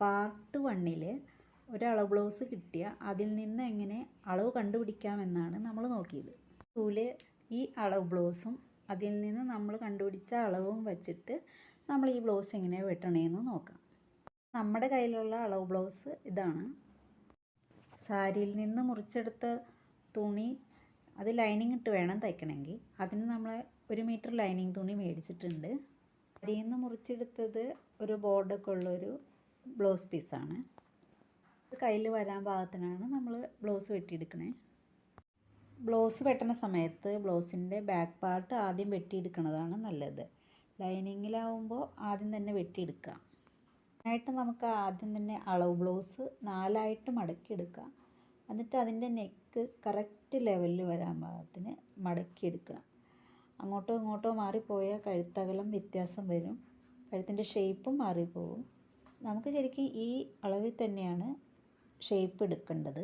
Part വണ്ണിൽ ഒരളവ് blouse കിട്ടിയ അതിൽ നിന്ന് എങ്ങനെ അളവ് കണ്ടുപിടിക്കാമെന്നാണ് നമ്മൾ നോക്കിയത്. ടൂൽ ഈ അളവ് ബ്ലൗസും അതിൽ നിന്ന് നമ്മൾ കണ്ടുപിടിച്ച അളവും വച്ചിട്ട് നമ്മൾ ഈ ബ്ലൗസ് എങ്ങനെ വെട്ടണേന്ന് നോക്കാം. നമ്മുടെ കയ്യിലുള്ള അളവ് ബ്ലൗസ് ഇതാണ്. സാരിയിൽ നിന്ന് മുറിച്ചെടുത്ത തുണി അത് ലൈനിങ് ഇട്ട് വേണം തയ്ക്കണമെങ്കിൽ. അതിന് നമ്മൾ ഒരു മീറ്റർ ലൈനിങ് തുണി മേടിച്ചിട്ടുണ്ട്. അതിൽ നിന്ന് മുറിച്ചെടുത്തത് ഒരു ബോർഡൊക്കെ ഉള്ളൊരു ബ്ലൗസ് പീസാണ്. കയ്യിൽ വരാൻ ഭാഗത്തിനാണ് നമ്മൾ ബ്ലൗസ് വെട്ടിയെടുക്കണേ. ബ്ലൗസ് വെട്ടുന്ന സമയത്ത് ബ്ലൗസിന്റെ ബാക്ക് പാർട്ട് ആദ്യം വെട്ടിയെടുക്കുന്നതാണ് നല്ലത്. ലൈനിങ്ങിലാവുമ്പോൾ ആദ്യം തന്നെ വെട്ടിയെടുക്കാം. ആയിട്ട് നമുക്ക് ആദ്യം തന്നെ അളവ് ബ്ലൗസ് നാലായിട്ട് മടക്കിയെടുക്കാം. എന്നിട്ട് അതിന്റെ നെക്ക് കറക്റ്റ് ലെവലിൽ വരാൻ പാകത്തിന് മടക്കിയെടുക്കണം അങ്ങോട്ടോ ഇങ്ങോട്ടോ മാറിപ്പോയാൽ കഴുത്തകലം വ്യത്യാസം വരും. കഴുത്തിന്റെ ഷേപ്പും മാറിപ്പോവും. നമുക്ക് ശരിക്കും ഈ അളവിൽ തന്നെയാണ് ഷേപ്പ് എടുക്കേണ്ടത്.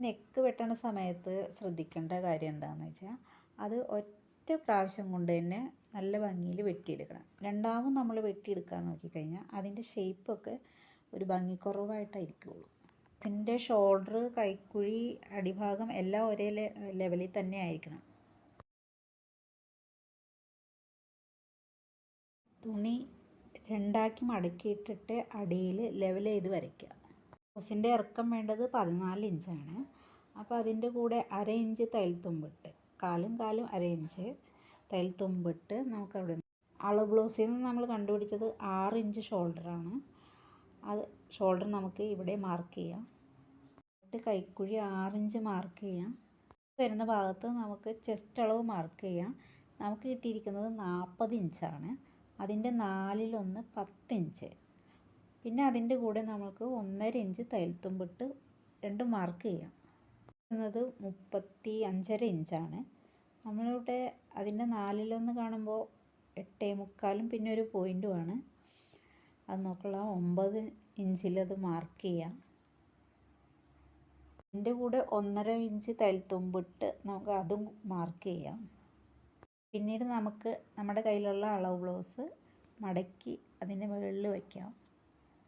നെക്ക് വെട്ടണ സമയത്ത് ശ്രദ്ധിക്കേണ്ട കാര്യം എന്താണെന്ന് വെച്ചാൽ അത് ഒറ്റ പ്രാവശ്യം കൊണ്ട് തന്നെ നല്ല ഭംഗിയിൽ വെട്ടിയെടുക്കണം. രണ്ടാമത് നമ്മൾ വെട്ടിയെടുക്കാൻ നോക്കിക്കഴിഞ്ഞാൽ അതിന്റെ ഷേപ്പൊക്കെ ഒരു ഭംഗിക്കുറവായിട്ടായിരിക്കുള്ളൂ. ഇതിന്റെ ഷോൾഡർ കൈക്കുഴി അടിഭാഗം എല്ലാം ഒരേ ലെവലിൽ തന്നെ ആയിരിക്കണം. തുണി രണ്ടാക്കി മടക്കിയിട്ടിട്ട് അടിയിൽ ലെവൽ ചെയ്ത് വരയ്ക്കുക. ബ്ലൗസിന്റെ ഇറക്കം വേണ്ടത് പതിനാല് ഇഞ്ചാണ് അപ്പോൾ അതിന്റെ കൂടെ അര ഇഞ്ച് തയ്യൽ തുമ്പിട്ട് കാലും കാലും അര ഇഞ്ച് തയ്യൽ തുമ്പിട്ട് നമുക്കവിടെ അളവ് ബ്ലൗസിൽ നിന്ന് നമ്മൾ കണ്ടുപിടിച്ചത് ആറ് ഇഞ്ച് ഷോൾഡറാണ് അത് ഷോൾഡർ നമുക്ക് ഇവിടെ മാർക്ക് ചെയ്യാം. എന്നിട്ട് കൈക്കുഴി ആറ് ഇഞ്ച് മാർക്ക് ചെയ്യാം. വരുന്ന ഭാഗത്ത് നമുക്ക് ചെസ്റ്റ് അളവ് മാർക്ക് ചെയ്യാം. നമുക്ക് കിട്ടിയിരിക്കുന്നത് നാൽപ്പത് ഇഞ്ചാണ് അതിന്റെ നാലിലൊന്ന് പത്ത് ഇഞ്ച് പിന്നെ അതിന്റെ കൂടെ നമുക്ക് ഒന്നര ഇഞ്ച് തയ്യൽത്തുമ്പിട്ട് രണ്ട് മാർക്ക് ചെയ്യാം. എന്നത് മുപ്പത്തി അഞ്ചര ഇഞ്ചാണ്. നമ്മളിവിടെ അതിന്റെ നാലിലൊന്ന് കാണുമ്പോൾ എട്ടേ മുക്കാലും പിന്നെ ഒരു പോയിന്റുമാണ് അത് നോക്കുള്ള ഒമ്പത് ഇഞ്ചിൽ അത് മാർക്ക് ചെയ്യാം. അതിന്റെ കൂടെ ഒന്നര ഇഞ്ച് തയ്യൽത്തുമ്പിട്ട് നമുക്ക് അതും മാർക്ക് ചെയ്യാം. പിന്നീട് നമുക്ക് നമ്മുടെ കയ്യിലുള്ള അളവ് ബ്ലൗസ് മടക്കി അതിന്റെ മുകളിൽ വയ്ക്കാം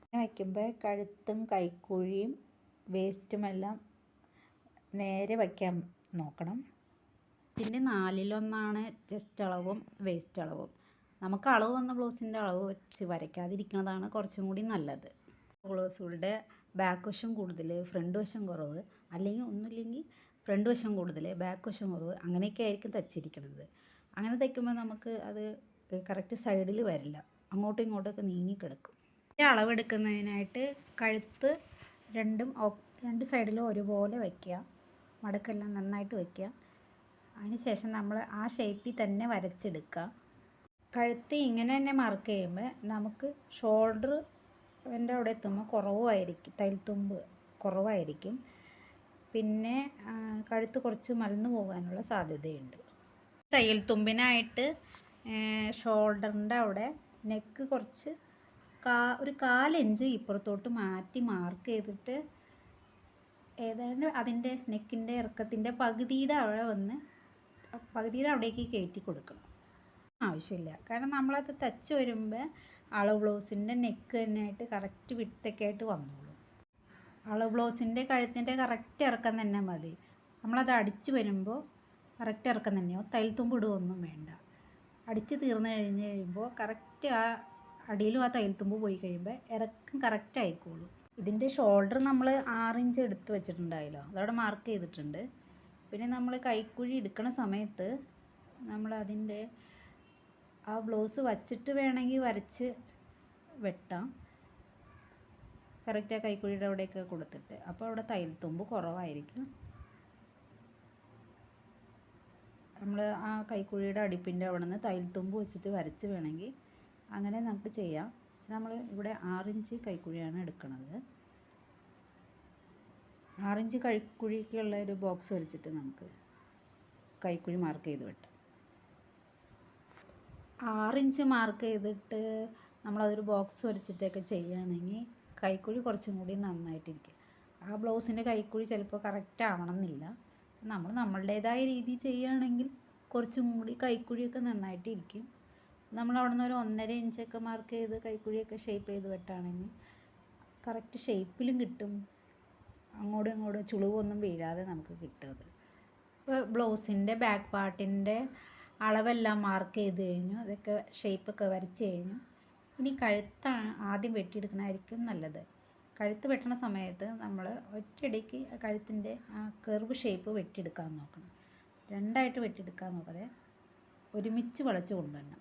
അങ്ങനെ വയ്ക്കുമ്പോൾ കഴുത്തും കൈക്കുഴിയും വേസ്റ്റുമെല്ലാം നേരെ വയ്ക്കാൻ നോക്കണം. പിന്നെ നാലിലൊന്നാണ് ചെസ്റ്റ് അളവും വേസ്റ്റ് അളവും. നമുക്ക് അളവ് വന്ന ബ്ലൗസിന്റെ അളവ് വെച്ച് വരയ്ക്കാതിരിക്കുന്നതാണ് കുറച്ചും കൂടി നല്ലത്. ബ്ലൗസുകളുടെ ബാക്ക് വശം കൂടുതൽ ഫ്രണ്ട് വശം കുറവ് അല്ലെങ്കിൽ ഒന്നുമില്ലെങ്കിൽ ഫ്രണ്ട് വശം കൂടുതൽ ബാക്ക് വശം കുറവ് അങ്ങനെയൊക്കെ ആയിരിക്കും തച്ചിരിക്കുന്നത് അങ്ങനെ തയ്ക്കുമ്പോൾ നമുക്ക് അത് കറക്റ്റ് സൈഡിൽ വരില്ല. അങ്ങോട്ടും ഇങ്ങോട്ടൊക്കെ നീങ്ങിക്കിടക്കും ഈ അളവെടുക്കുന്നതിനായിട്ട് കഴുത്ത് രണ്ടും രണ്ട് സൈഡിലും ഒരുപോലെ വയ്ക്കുക മടക്കെല്ലാം നന്നായിട്ട് വയ്ക്കുക അതിനുശേഷം നമ്മൾ ആ ഷേപ്പിൽ തന്നെ വരച്ചെടുക്കുക. കഴുത്ത് ഇങ്ങനെ തന്നെ മാർക്ക് ചെയ്യുമ്പോൾ നമുക്ക് ഷോൾഡർ എന്റെ അവിടെ എത്തുമ്പോൾ കുറവായിരിക്കും തൈൽത്തുമ്പ് കുറവായിരിക്കും. പിന്നെ കഴുത്ത് കുറച്ച് മലന്നു പോകാനുള്ള സാധ്യതയുണ്ട്. തയ്യൽ തുമ്പിനായിട്ട് ഷോൾഡറിന്റെ അവിടെ നെക്ക് കുറച്ച് കാ ഒരു കാലിഞ്ച് ഇപ്പുറത്തോട്ട് മാറ്റി മാർക്ക് ചെയ്തിട്ട് ഏതാണ്ട് അതിന്റെ നെക്കിന്റെ ഇറക്കത്തിന്റെ പകുതിയുടെ അവിടെ വന്ന് പകുതിയുടെ അവിടേക്ക് കയറ്റി കൊടുക്കണം. ആവശ്യമില്ല. കാരണം നമ്മളത് തച്ച് വരുമ്പോൾ അളവ് ബ്ലൗസിന്റെ നെക്ക് തന്നെ ആയിട്ട് കറക്റ്റ് വിട്ടൊക്കെ ആയിട്ട് വന്നോളൂ. അളവ് ബ്ലൗസിന്റെ കഴുത്തിന്റെ കറക്റ്റ് ഇറക്കം തന്നെ മതി. നമ്മളത് അടിച്ച് വരുമ്പോൾ കറക്റ്റ് ഇറക്കം തന്നെയോ. തയ്യൽ തുമ്പ് ഇടുകയൊന്നും വേണ്ട. അടിച്ച് തീർന്നു കഴിഞ്ഞ് കഴിയുമ്പോൾ കറക്റ്റ് ആ അടിയിലും ആ തൈൽത്തുമ്പ് തുമ്പ് പോയി കഴിയുമ്പോൾ ഇറക്കം കറക്റ്റ് ആയിക്കോളും. ഇതിന്റെ ഷോൾഡർ നമ്മൾ ആറിഞ്ച് എടുത്ത് വെച്ചിട്ടുണ്ടായല്ലോ. അതവിടെ മാർക്ക് ചെയ്തിട്ടുണ്ട്. പിന്നെ നമ്മൾ കൈക്കുഴി എടുക്കണ സമയത്ത് നമ്മൾ അതിന്റെ ആ ബ്ലൗസ് വച്ചിട്ട് വേണമെങ്കിൽ വരച്ച് വെട്ടാം. കറക്റ്റ് ആ കൈക്കുഴിയുടെ അവിടെയൊക്കെ കൊടുത്തിട്ട്. അപ്പോൾ അവിടെ തൈൽത്തുമ്പ് തുമ്പ് കുറവായിരിക്കും. നമ്മൾ ആ കൈക്കുഴിയുടെ അടിപ്പിന്റെ അവിടെ നിന്ന് തൈൽത്തുമ്പ് തുമ്പ് വെച്ചിട്ട് വരച്ച് വേണമെങ്കിൽ അങ്ങനെ നമുക്ക് ചെയ്യാം. നമ്മൾ ഇവിടെ ആറിഞ്ച് കൈക്കുഴിയാണ് എടുക്കുന്നത് ആറിഞ്ച് കൈക്കുഴിക്കുള്ള ഒരു ബോക്സ് വരച്ചിട്ട് നമുക്ക് കൈക്കുഴി മാർക്ക് ചെയ്ത് വെട്ടാം. ആറിഞ്ച് മാർക്ക് ചെയ്തിട്ട് നമ്മളതൊരു ബോക്സ് വരച്ചിട്ടൊക്കെ ചെയ്യുകയാണെങ്കിൽ കൈക്കുഴി കുറച്ചും കൂടി നന്നായിട്ടിരിക്കും. ആ ബ്ലൗസിന്റെ കൈക്കുഴി ചിലപ്പോൾ കറക്റ്റ് ആവണമെന്നില്ല. നമ്മൾ നമ്മളുടേതായ രീതി ചെയ്യുകയാണെങ്കിൽ കുറച്ചും കൂടി കൈക്കുഴിയൊക്കെ നന്നായിട്ട് ഇരിക്കും നമ്മൾ അവിടെ നിന്ന് ഒരു ഒന്നര ഇഞ്ചൊക്കെ മാർക്ക് ചെയ്ത് കൈക്കുഴിയൊക്കെ ഷേപ്പ് ചെയ്ത് വെട്ടാണെങ്കിൽ കറക്റ്റ് ഷേപ്പിലും കിട്ടും. അങ്ങോട്ടും ഇങ്ങോട്ടും ചുളിവൊന്നും വീഴാതെ നമുക്ക് കിട്ടും അത്. ഇപ്പോൾ ബ്ലൗസിന്റെ ബാക്ക് പാർട്ടിന്റെ അളവെല്ലാം മാർക്ക് ചെയ്ത് കഴിഞ്ഞു. അതൊക്കെ ഷേപ്പൊക്കെ വരച്ച് കഴിഞ്ഞു. ഇനി കഴുത്താണ് ആദ്യം വെട്ടിയെടുക്കണമായിരിക്കും നല്ലത്. കഴുത്ത് വെട്ടണ സമയത്ത് നമ്മൾ ഒറ്റയടിക്ക് കഴുത്തിന്റെ ആ കർവ് ഷേപ്പ് വെട്ടിയെടുക്കാൻ നോക്കണം. രണ്ടായിട്ട് വെട്ടിയെടുക്കാൻ നോക്കാതെ ഒരുമിച്ച് വളച്ച് കൊണ്ടുവരണം.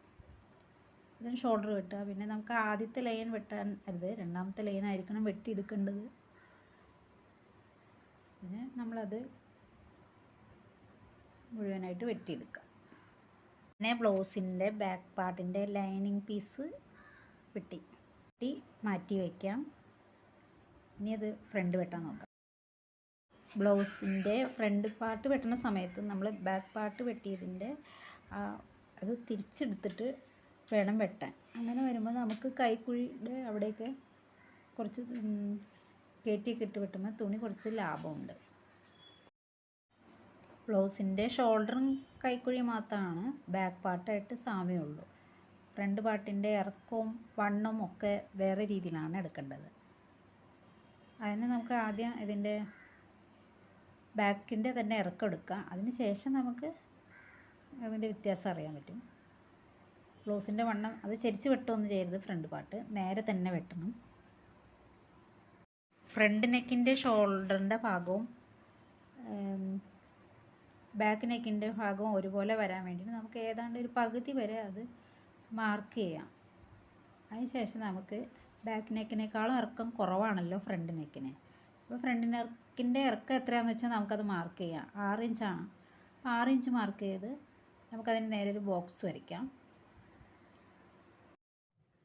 ഇതിന് ഷോൾഡർ വെട്ടുക. പിന്നെ നമുക്ക് ആദ്യത്തെ ലൈൻ വെട്ടാൻ അരുത്. രണ്ടാമത്തെ ലൈൻ ആയിരിക്കണം വെട്ടിയെടുക്കേണ്ടത്. പിന്നെ നമ്മളത് മുഴുവനായിട്ട് വെട്ടിയെടുക്കുക. പിന്നെ ബ്ലൗസിന്റെ ബാക്ക് പാർട്ടിന്റെ ലൈനിങ് പീസ് വെട്ടി വെട്ടി. മാറ്റി വയ്ക്കാം ഇനി അത് ഫ്രണ്ട് വെട്ടാൻ നോക്കാം. ബ്ലൗസിന്റെ ഫ്രണ്ട് പാർട്ട് വെട്ടുന്ന സമയത്ത് നമ്മൾ ബാക്ക് പാർട്ട് വെട്ടിയതിന്റെ അത് തിരിച്ചെടുത്തിട്ട് വേണം വെട്ടാൻ. അങ്ങനെ വരുമ്പോൾ നമുക്ക് കൈക്കുഴിയുടെ അവിടെയൊക്കെ കുറച്ച് കയറ്റിയൊക്കെ ഇട്ട് വെട്ടുമ്പോൾ തുണി കുറച്ച് ലാഭമുണ്ട്. ബ്ലൗസിന്റെ ഷോൾഡറും കൈക്കുഴി മാത്രമാണ് ബാക്ക് പാർട്ടായിട്ട് സാമ്യമുള്ളൂ. ഫ്രണ്ട് പാർട്ടിന്റെ ഇറക്കവും വണ്ണവും ഒക്കെ വേറെ രീതിയിലാണ് എടുക്കേണ്ടത്. അതിന് നമുക്ക് ആദ്യം ഇതിന്റെ ബാക്കിന്റെ തന്നെ ഇറക്കം എടുക്കാം അതിന് ശേഷം നമുക്ക് അതിന്റെ വ്യത്യാസം അറിയാൻ പറ്റും. ബ്ലൗസിന്റെ വണ്ണം അത് ചരിച്ച് വെട്ടുമൊന്നും ചെയ്യരുത് ഫ്രണ്ട് പാർട്ട്. നേരെ തന്നെ വെട്ടണം. ഫ്രണ്ട് നെക്കിന്റെ ഷോൾഡറിന്റെ ഭാഗവും ബാക്ക് നെക്കിന്റെ ഭാഗവും ഒരുപോലെ വരാൻ വേണ്ടിയിട്ട് നമുക്ക് ഏതാണ്ട് ഒരു പകുതി വരെ അത് മാർക്ക് ചെയ്യാം. അതിന് ശേഷം നമുക്ക് ബാക്ക് നെക്കിനേക്കാളും ഇറക്കം കുറവാണല്ലോ ഫ്രണ്ട് നെക്കിന് അപ്പോൾ ഫ്രണ്ട് നെക്കിന്റെ ഇറക്കം എത്രയാണെന്ന് വെച്ചാൽ നമുക്കത് മാർക്ക് ചെയ്യാം. ആറ് ഇഞ്ചാണ് ആറ് ഇഞ്ച് മാർക്ക് ചെയ്ത് നമുക്കതിന് നേരെ ഒരു ബോക്സ് വരയ്ക്കാം.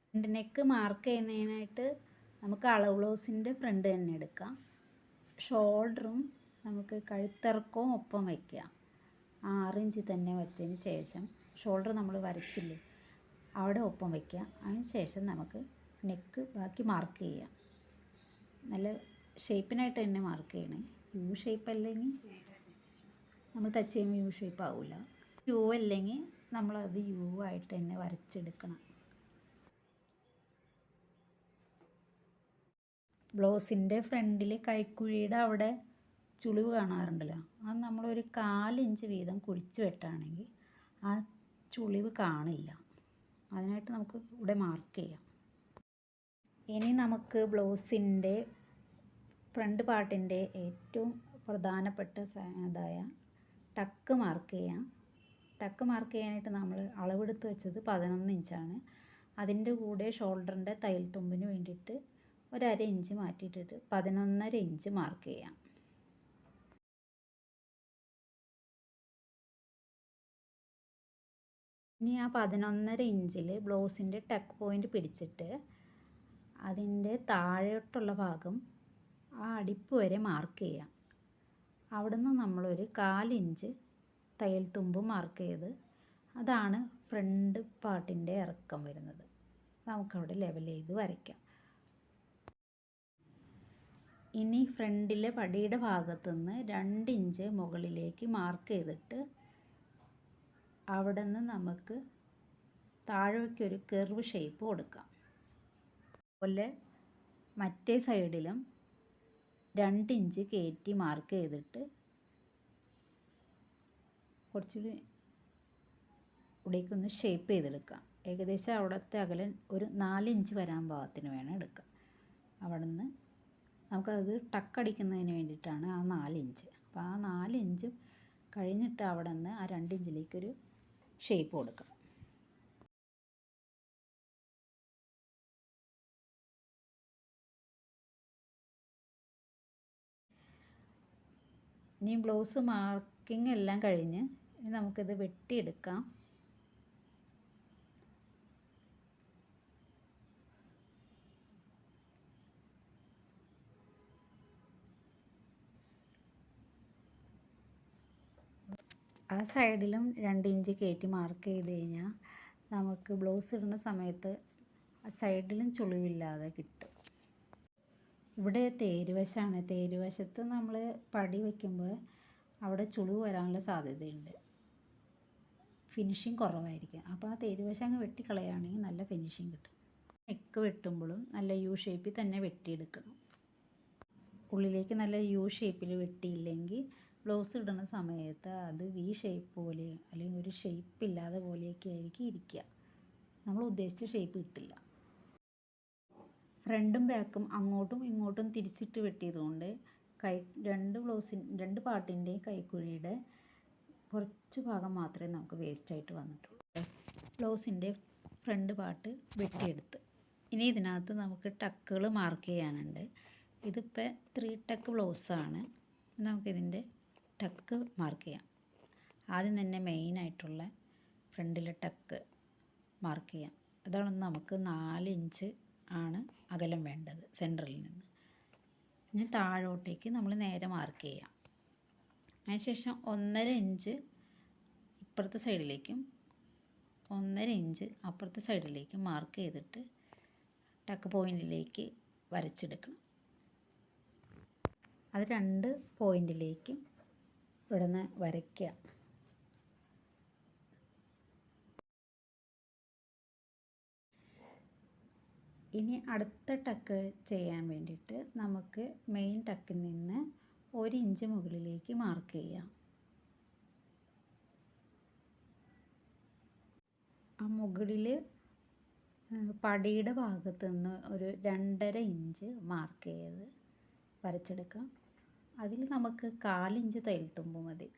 ഫ്രണ്ട് നെക്ക് മാർക്ക് ചെയ്യുന്നതിനായിട്ട് നമുക്ക് അളവ് ബ്ലൗസിന്റെ ഫ്രണ്ട് തന്നെ എടുക്കാം. ഷോൾഡറും നമുക്ക് കഴുത്തിറക്കവും ഒപ്പം വയ്ക്കുക ആറ് ഇഞ്ച് തന്നെ വെച്ചതിന് ശേഷം ഷോൾഡർ നമ്മൾ വരച്ചില്ലേ അവിടെ ഒപ്പം വയ്ക്കുക അതിന് ശേഷം നമുക്ക് നെക്ക് ബാക്കി മാർക്ക് ചെയ്യാം. നല്ല ഷേപ്പിനായിട്ട് തന്നെ മാർക്ക് ചെയ്യണേ. യു ഷേപ്പ് അല്ലെങ്കിൽ നമ്മൾ ടച്ച് ചെയ്യുമ്പോൾ യു ഷേപ്പ് ആവില്ല യു അല്ലെങ്കിൽ നമ്മളത് യു ആയിട്ട് തന്നെ വരച്ചെടുക്കണം. ബ്ലൗസിന്റെ ഫ്രണ്ടിൽ കൈക്കുഴിയുടെ അവിടെ ചുളിവ് കാണാറുണ്ടല്ലോ. അത് നമ്മളൊരു കാലിഞ്ച് വീതം കുഴിച്ച് വെട്ടാണെങ്കിൽ ആ ചുളിവ് കാണില്ല. അതിനായിട്ട് നമുക്ക് ഇവിടെ മാർക്ക് ചെയ്യാം. ഇനി നമുക്ക് ബ്ലൗസിന്റെ ഫ്രണ്ട് പാർട്ടിന്റെ ഏറ്റവും പ്രധാനപ്പെട്ട ഇതായ ടക്ക് മാർക്ക് ചെയ്യാം. ടക്ക് മാർക്ക് ചെയ്യാനായിട്ട് നമ്മൾ അളവെടുത്ത് വെച്ചത് പതിനൊന്ന് ഇഞ്ചാണ്. അതിന്റെ കൂടെ ഷോൾഡറിന്റെ തയ്യൽ തുമ്പിന് വേണ്ടിയിട്ട് ഒരര ഇഞ്ച് മാറ്റിയിട്ടിട്ട് പതിനൊന്നര ഇഞ്ച് മാർക്ക് ചെയ്യാം. ഇനി ആ പതിനൊന്നര ഇഞ്ചിൽ ബ്ലൗസിന്റെ ടക്ക് പോയിന്റ് പിടിച്ചിട്ട് അതിന്റെ താഴോട്ടുള്ള ഭാഗം ആ അടിപ്പ് വരെ മാർക്ക് ചെയ്യാം. അവിടുന്ന് നമ്മളൊരു കാലിഞ്ച് തയ്യൽ തുമ്പ് മാർക്ക് ചെയ്ത് അതാണ് ഫ്രണ്ട് പാർട്ടിന്റെ ഇറക്കം വരുന്നത്. നമുക്കവിടെ ലെവൽ ചെയ്ത് വരയ്ക്കാം. ഇനി ഫ്രണ്ടിലെ പടിയുടെ ഭാഗത്തുനിന്ന് രണ്ട് ഇഞ്ച് മുകളിലേക്ക് മാർക്ക് ചെയ്തിട്ട് അവിടെ നിന്ന് നമുക്ക് താഴേക്കൊരു കെർവ് ഷേപ്പ് കൊടുക്കാം. അതുപോലെ മറ്റേ സൈഡിലും രണ്ട് ഇഞ്ച് കയറ്റി മാർക്ക് ചെയ്തിട്ട് കുറച്ചുകൂടി ഇവിടേക്കൊന്ന് ഷേപ്പ് ചെയ്തെടുക്കാം ഏകദേശം അവിടുത്തെ അകലം ഒരു നാലിഞ്ച് വരാൻ ഭാഗത്തിന് വേണം എടുക്കാം അവിടെ നിന്ന് നമുക്കത് ടക്കടിക്കുന്നതിന് വേണ്ടിയിട്ടാണ് ആ നാലിഞ്ച് അപ്പോൾ ആ നാലിഞ്ച് കഴിഞ്ഞിട്ട് അവിടെ നിന്ന് ആ രണ്ടിഞ്ചിലേക്കൊരു ഷേപ്പ് കൊടുക്കണം. ഇനി ബ്ലൗസ് മാർക്കിംഗ് എല്ലാം കഴിഞ്ഞ് ഇനി നമുക്കിത് വെട്ടിയെടുക്കാം. ആ സൈഡിലും രണ്ട് ഇഞ്ച് കയറ്റി മാർക്ക് ചെയ്ത് കഴിഞ്ഞാൽ നമുക്ക് ബ്ലൗസ് ഇടുന്ന സമയത്ത് സൈഡിലും ചുളിവില്ലാതെ കിട്ടും. ഇവിടെ തേരുവശമാണ് തേരുവശത്ത് നമ്മൾ പടി വയ്ക്കുമ്പോൾ അവിടെ ചുളിവ് വരാനുള്ള സാധ്യതയുണ്ട്. ഫിനിഷിങ് കുറവായിരിക്കും. അപ്പോൾ ആ തേരുവശം അങ്ങ് വെട്ടിക്കളയുകയാണെങ്കിൽ നല്ല ഫിനിഷിങ് കിട്ടും. നെക്ക് വെട്ടുമ്പോഴും നല്ല യു ഷേപ്പിൽ തന്നെ വെട്ടിയെടുക്കണം. ഉള്ളിലേക്ക് നല്ല യു ഷേപ്പിൽ വെട്ടിയില്ലെങ്കിൽ ബ്ലൗസ് ഇടുന്ന സമയത്ത് അത് വി ഷേപ്പ് പോലെ അല്ലെങ്കിൽ ഒരു ഷേപ്പ് ഇല്ലാതെ പോലെയൊക്കെ ആയിരിക്കും ഇരിക്കുക. നമ്മൾ ഉദ്ദേശിച്ച ഷേപ്പ് കിട്ടില്ല. ഫ്രണ്ടും ബാക്കും അങ്ങോട്ടും ഇങ്ങോട്ടും തിരിച്ചിട്ട് വെട്ടിയതുകൊണ്ട് കൈ രണ്ട് ബ്ലൗസിൻ രണ്ട് പാട്ടിന്റെയും കൈക്കുഴിയുടെ കുറച്ച് ഭാഗം മാത്രമേ നമുക്ക് വേസ്റ്റായിട്ട് വന്നിട്ടുള്ളൂ. ബ്ലൗസിന്റെ ഫ്രണ്ട് പാട്ട് വെട്ടിയെടുത്ത്. ഇനി ഇതിനകത്ത് നമുക്ക് ടക്കുകൾ മാർക്ക് ചെയ്യാനുണ്ട്. ഇതിപ്പോൾ ത്രീ ടക്ക് ബ്ലൗസാണ് നമുക്കിതിന്റെ ടക്ക് മാർക്ക് ചെയ്യാം. ആദ്യം തന്നെ മെയിനായിട്ടുള്ള ഫ്രണ്ടിലെ ടക്ക് മാർക്ക് ചെയ്യാം. അതാണ് നമുക്ക് നാല് ഇഞ്ച് ആണ് അകലം വേണ്ടത് സെന്ററിൽ നിന്ന്. ഇനി താഴോട്ടേക്ക് നമ്മൾ നേരെ മാർക്ക് ചെയ്യാം. അതിനുശേഷം ഒന്നര ഇഞ്ച് ഇപ്പുറത്തെ സൈഡിലേക്കും ഒന്നര ഇഞ്ച് അപ്പുറത്തെ സൈഡിലേക്കും മാർക്ക് ചെയ്തിട്ട് ടക്ക് പോയിന്റിലേക്ക് വരച്ചെടുക്കണം. അത് രണ്ട് പോയിന്റിലേക്കും ഇവിടുന്ന് വരയ്ക്കുക. ഇനി അടുത്ത ടക്ക് ചെയ്യാൻ വേണ്ടിയിട്ട് നമുക്ക് മെയിൻ ടക്കിൽ നിന്ന് ഒരു ഇഞ്ച് മുകളിലേക്ക് മാർക്ക് ചെയ്യാം. ആ മുകളിൽ പടിയുടെ ഭാഗത്ത് നിന്ന് ഒരു രണ്ടര ഇഞ്ച് മാർക്ക് ചെയ്ത് വരച്ചെടുക്കാം. അതിൽ നമുക്ക് കാലിഞ്ച് തയ്യൽത്തുമ്പ് മതി.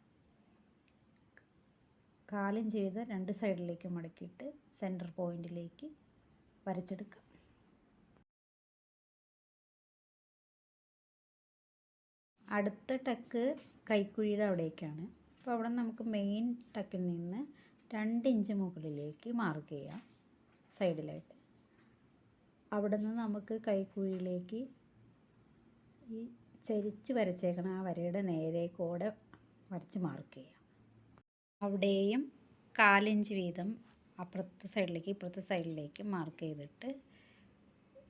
കാലിഞ്ച് ചെയ്ത് രണ്ട് സൈഡിലേക്ക് മടക്കിയിട്ട് സെന്റർ പോയിന്റിലേക്ക് വരച്ചെടുക്കാം. അടുത്ത ടക്ക് കൈക്കുഴിയുടെ അവിടേക്കാണ്. അപ്പോൾ അവിടെ നമുക്ക് മെയിൻ ടക്കിൽ നിന്ന് രണ്ട് ഇഞ്ച് മുകളിലേക്ക് മാർക്ക് ചെയ്യാം സൈഡിലായിട്ട് അവിടെ നിന്ന് നമുക്ക് കൈക്കുഴിയിലേക്ക് ഈ ചരിച്ച് വരച്ചേക്കണ ആ വരയുടെ നേരെ കൂടെ വരച്ച് മാർക്ക് ചെയ്യാം. അവിടെയും കാലിഞ്ച് വീതം അപ്പുറത്തെ സൈഡിലേക്ക് ഇപ്പുറത്തെ സൈഡിലേക്ക് മാർക്ക് ചെയ്തിട്ട്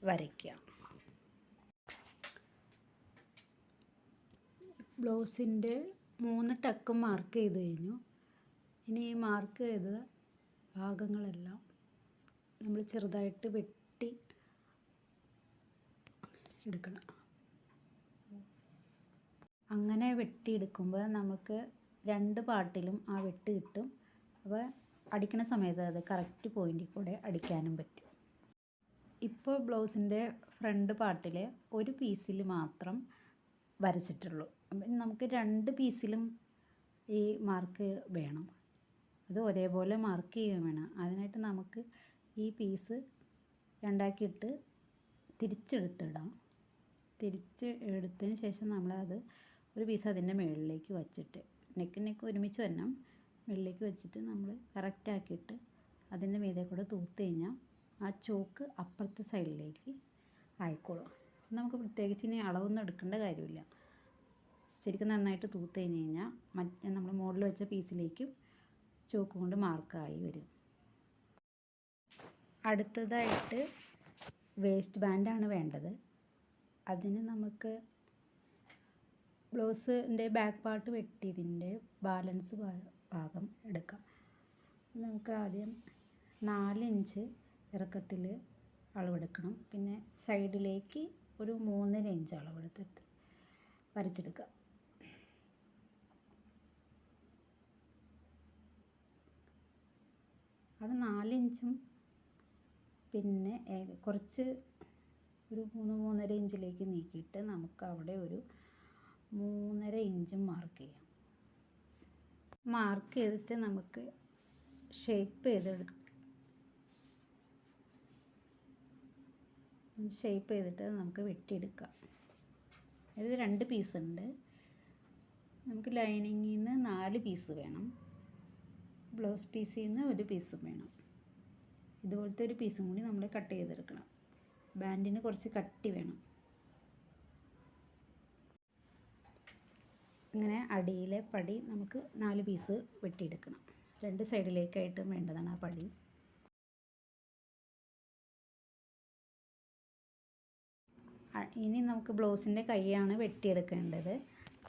വരയ്ക്കുക ബ്ലൗസിന്റെ മൂന്ന് ടക്ക് മാർക്ക് ചെയ്ത് കഴിഞ്ഞു. ഇനി ഈ മാർക്ക് ചെയ്ത ഭാഗങ്ങളെല്ലാം നമ്മൾ ചെറുതായിട്ട് വെട്ടി എടുക്കണം. അങ്ങനെ വെട്ടിയെടുക്കുമ്പോൾ നമുക്ക് രണ്ട് പാട്ടിലും ആ വെട്ട് കിട്ടും. അപ്പോൾ അടിക്കണ സമയത്ത് അത് കറക്റ്റ് പോയിന്റിൽ കൂടെ അടിക്കാനും പറ്റും. ഇപ്പോൾ ബ്ലൗസിന്റെ ഫ്രണ്ട് പാർട്ടിൽ ഒരു പീസിൽ മാത്രം വരച്ചിട്ടുള്ളൂ. നമുക്ക് രണ്ട് പീസിലും ഈ മാർക്ക് വേണം. അത് ഒരേപോലെ മാർക്ക് ചെയ്യുകയും വേണം. അതിനായിട്ട് നമുക്ക് ഈ പീസ് രണ്ടാക്കിയിട്ട് തിരിച്ചെടുത്തിടാം. തിരിച്ച് എടുത്തതിന് ശേഷം നമ്മളത് ഒരു പീസ് അതിന്റെ മുകളിലേക്ക് വച്ചിട്ട് നെക്ക് നെക്ക് ഒരുമിച്ച് വരണം. മുകളിലേക്ക് വെച്ചിട്ട് നമ്മൾ കറക്റ്റാക്കിയിട്ട് അതിന്റെ മീതെ കൂടെ തൂത്ത് കഴിഞ്ഞാൽ ആ ചോക്ക് അപ്പുറത്തെ സൈഡിലേക്ക് ആയിക്കോളും. നമുക്ക് പ്രത്യേകിച്ച് ഇനി അളവൊന്നും എടുക്കേണ്ട കാര്യമില്ല. ശരിക്കും നന്നായിട്ട് തൂത്ത് കഴിഞ്ഞ് കഴിഞ്ഞാൽ മറ്റേ നമ്മൾ മോഡൽ വെച്ച പീസിലേക്ക് ചോക്ക് കൊണ്ട് മാർക്കായി വരും. അടുത്തതായിട്ട് വേസ്റ്റ് ബാൻഡാണ് വേണ്ടത്. അതിന് നമുക്ക് ബ്ലൗസിന്റെ ബാക്ക് പാർട്ട് വെട്ടിയതിന്റെ ബാലൻസ് ഭാഗം എടുക്കാം. നമുക്ക് ആദ്യം നാല് ഇഞ്ച് ഇറക്കത്തിൽ അളവെടുക്കണം. പിന്നെ സൈഡിലേക്ക് ഒരു മൂന്നര ഇഞ്ച് അളവെടുത്തിട്ട് വരച്ചെടുക്കുക അവിടെ നാല് ഇഞ്ചും പിന്നെ കുറച്ച് ഒരു മൂന്ന് മൂന്നര ഇഞ്ചിലേക്ക് നീക്കിയിട്ട് നമുക്ക് അവിടെ ഒരു മൂന്നര ഇഞ്ചും മാർക്ക് ചെയ്യാം. മാർക്ക് ചെയ്തിട്ട് നമുക്ക് ഷേപ്പ് ചെയ്തെടുത്ത് ഷേപ്പ് ചെയ്തിട്ട് നമുക്ക് വെട്ടിയെടുക്കാം. ഇത് രണ്ട് പീസ് ഉണ്ട്. നമുക്ക് ലൈനിങ്ങിൽ നിന്ന് നാല് പീസ് വേണം. ബ്ലൗസ് പീസിൽ നിന്ന് ഒരു പീസും വേണം. ഇതുപോലത്തെ ഒരു പീസും കൂടി നമ്മൾ കട്ട് ചെയ്തെടുക്കണം. ബാൻഡിന് കുറച്ച് കട്ടി വേണം. ഇങ്ങനെ അടിയിലെ പടി നമുക്ക് നാല് പീസ് വെട്ടിയെടുക്കണം. രണ്ട് സൈഡിലേക്കായിട്ടും വേണ്ടതാണ് ആ പടി. ഇനി നമുക്ക് ബ്ലൗസിന്റെ കൈയാണ് വെട്ടിയെടുക്കേണ്ടത്.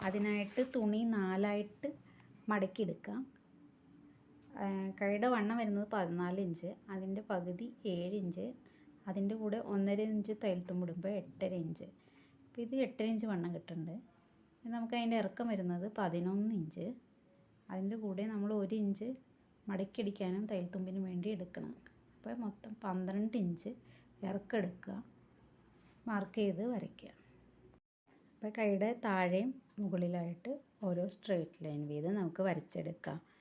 അതിനായിട്ട് തുണി നാലായിട്ട് മടക്കിയെടുക്കാം. കൈയുടെ വണ്ണം വരുന്നത് പതിനാല് ഇഞ്ച് അതിന്റെ പകുതി ഏഴ് ഇഞ്ച് അതിന്റെ കൂടെ ഒന്നര ഇഞ്ച് തയ്യൽത്തും ഇടുമ്പോൾ എട്ടര ഇഞ്ച്. അപ്പോൾ ഇത് എട്ടര ഇഞ്ച് വണ്ണം കിട്ടുന്നുണ്ട്. നമുക്ക് അതിന്റെ ഇറക്കം വരുന്നത് പതിനൊന്ന് ഇഞ്ച്. അതിന്റെ കൂടെ നമ്മൾ ഒരു ഇഞ്ച് മടക്കിയടിക്കാനും തയ്യൽത്തുമ്പിന് വേണ്ടി എടുക്കണം. അപ്പോൾ മൊത്തം പന്ത്രണ്ട് ഇഞ്ച് ഇറക്കം എടുക്കുക മാർക്ക് ചെയ്ത് വരയ്ക്കുക. അപ്പോൾ കൈയുടെ താഴെയും മുകളിലായിട്ട് ഓരോ സ്ട്രെയിറ്റ് ലൈൻ വീതം നമുക്ക് വരച്ചെടുക്കാം.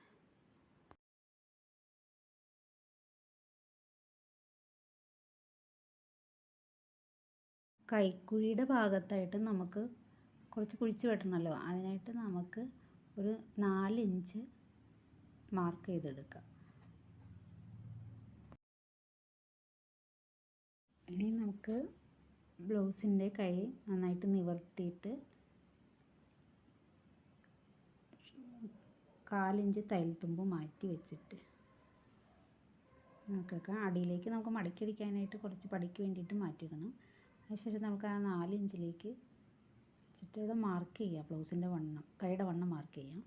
കൈക്കുഴിയുടെ ഭാഗത്തായിട്ട് നമുക്ക് കുറച്ച് കുഴിച്ച് വെട്ടണമല്ലോ. അതിനായിട്ട് നമുക്ക് ഒരു നാല് ഇഞ്ച് മാർക്ക് ചെയ്തെടുക്കാം. ഇനി നമുക്ക് ബ്ലൗസിന്റെ കൈ നന്നായിട്ട് നിവർത്തിയിട്ട് കാലിഞ്ച് തയ്യൽത്തുമ്പ് മാറ്റി വെച്ചിട്ട് നമുക്ക് അടിയിലേക്ക് നമുക്ക് മടക്കി അടിക്കാനായിട്ട് കുറച്ച് പടിക്ക് വേണ്ടിയിട്ട് മാറ്റിയിടണം. അതിനുശേഷം നമുക്ക് ആ നാല് ഇഞ്ചിലേക്ക് വെച്ചിട്ട് ഇവിടെ മാർക്ക് ചെയ്യാം ബ്ലൗസിന്റെ വണ്ണം കൈയുടെ വണ്ണം മാർക്ക് ചെയ്യാം.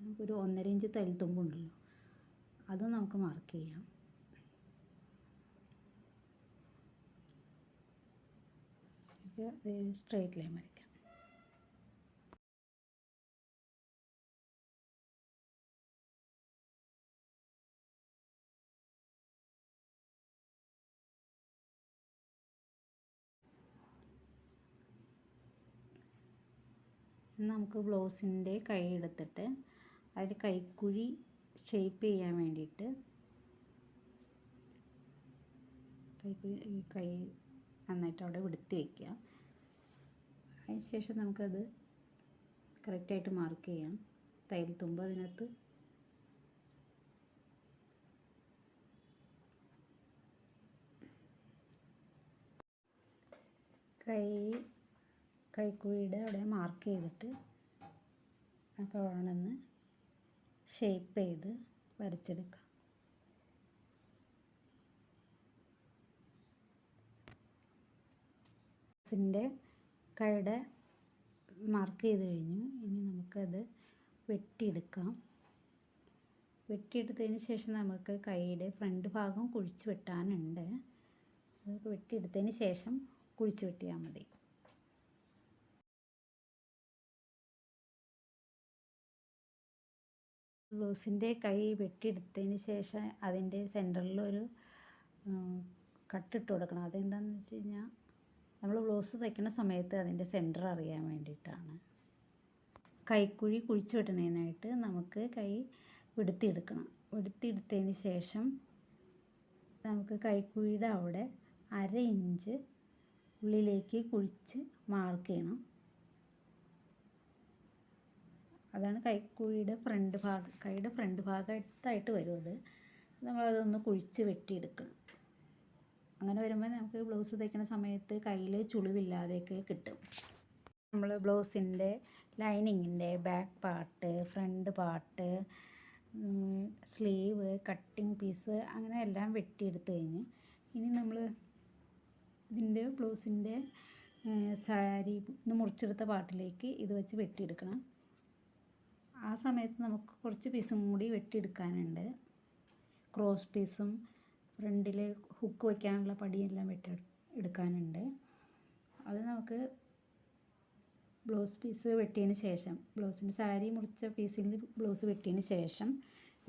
നമുക്കൊരു ഒന്നര ഇഞ്ച് തൈൽത്തുമ്പുണ്ടല്ലോ അതും നമുക്ക് മാർക്ക് ചെയ്യാം. സ്ട്രെയിറ്റ് ലൈൻ വരയ്ക്കാം നമുക്ക് ബ്ലൗസിന്റെ കൈ എടുത്തിട്ട് അതിൽ കൈക്കുഴി ഷേപ്പ് ചെയ്യാൻ വേണ്ടിയിട്ട് കൈക്കുഴി ഈ കൈ നന്നായിട്ട് അവിടെ വെടുത്തി വയ്ക്കുക അതിന് ശേഷം നമുക്കത് കറക്റ്റായിട്ട് മാർക്ക് ചെയ്യാം. തൈൽ തുമ്പ് അതിനകത്ത്. കൈ കൈക്കുഴിയുടെ അവിടെ മാർക്ക് ചെയ്തിട്ട് ആ കോണെന്ന് ഷേപ്പ് ചെയ്ത് വരച്ചെടുക്കാം. ിന്റെ കൈയുടെ മാർക്ക് ചെയ്ത് കഴിഞ്ഞു. ഇനി നമുക്കത് വെട്ടിയെടുക്കാം. വെട്ടിയെടുത്തതിന് ശേഷം നമുക്ക് കൈയുടെ ഫ്രണ്ട് ഭാഗം കുഴിച്ച് വെട്ടാനുണ്ട്. വെട്ടിയെടുത്തതിന് ശേഷം കുഴിച്ച് വെട്ടിയാൽ മതി. ബ്ലൗസിന്റെ കൈ വെട്ടിയെടുത്തതിന് ശേഷം അതിന്റെ സെന്ററിലൊരു കട്ടിട്ട് കൊടുക്കണം. അതെന്താണെന്ന് വെച്ച് കഴിഞ്ഞാൽ നമ്മൾ ബ്ലൗസ് തയ്ക്കുന്ന സമയത്ത് അതിന്റെ സെന്റർ അറിയാൻ വേണ്ടിയിട്ടാണ്. കൈക്കുഴി കുഴിച്ചു വെട്ടുന്നതിനായിട്ട് നമുക്ക് കൈ വെടുത്തിയെടുക്കണം. വെടുത്തിയെടുത്തതിന് ശേഷം നമുക്ക് കൈക്കുഴിയുടെ അവിടെ അര ഇഞ്ച് ഉള്ളിലേക്ക് കുഴിച്ച് മാർക്ക് ചെയ്യണം. അതാണ് കൈക്കുഴിയുടെ ഫ്രണ്ട് ഭാഗം. കൈയുടെ ഫ്രണ്ട് ഭാഗത്തായിട്ട് വരും അത്. നമ്മളതൊന്ന് കുഴിച്ച് വെട്ടിയെടുക്കണം. അങ്ങനെ വരുമ്പോൾ നമുക്ക് ബ്ലൗസ് തയ്ക്കുന്ന സമയത്ത് കയ്യിൽ ചുളിവില്ലാതെയൊക്കെ കിട്ടും. നമ്മൾ ബ്ലൗസിന്റെ ലൈനിങ്ങിന്റെ back part front part sleeve cutting piece അങ്ങനെ എല്ലാം വെട്ടിയെടുത്ത് കഴിഞ്ഞ് ഇനി നമ്മൾ ഇതിന്റെ ബ്ലൗസിന്റെ സാരി മുറിച്ചെടുത്ത പാർട്ടിലേക്ക് ഇത് വെച്ച് വെട്ടിയെടുക്കണം. ആ സമയത്ത് നമുക്ക് കുറച്ച് പീസും കൂടി വെട്ടിയെടുക്കാനുണ്ട്. ക്രോസ് പീസും ഫ്രണ്ടിൽ ഹുക്ക് വയ്ക്കാനുള്ള പടിയെല്ലാം വെട്ടി എടുക്കാനുണ്ട്. അത് നമുക്ക് ബ്ലൗസ് പീസ് വെട്ടിയതിന് ശേഷം ബ്ലൗസിന്റെ സാരി മുറിച്ച പീസിൽ ബ്ലൗസ് വെട്ടിയതിന് ശേഷം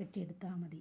വെട്ടിയെടുത്താൽ മതി.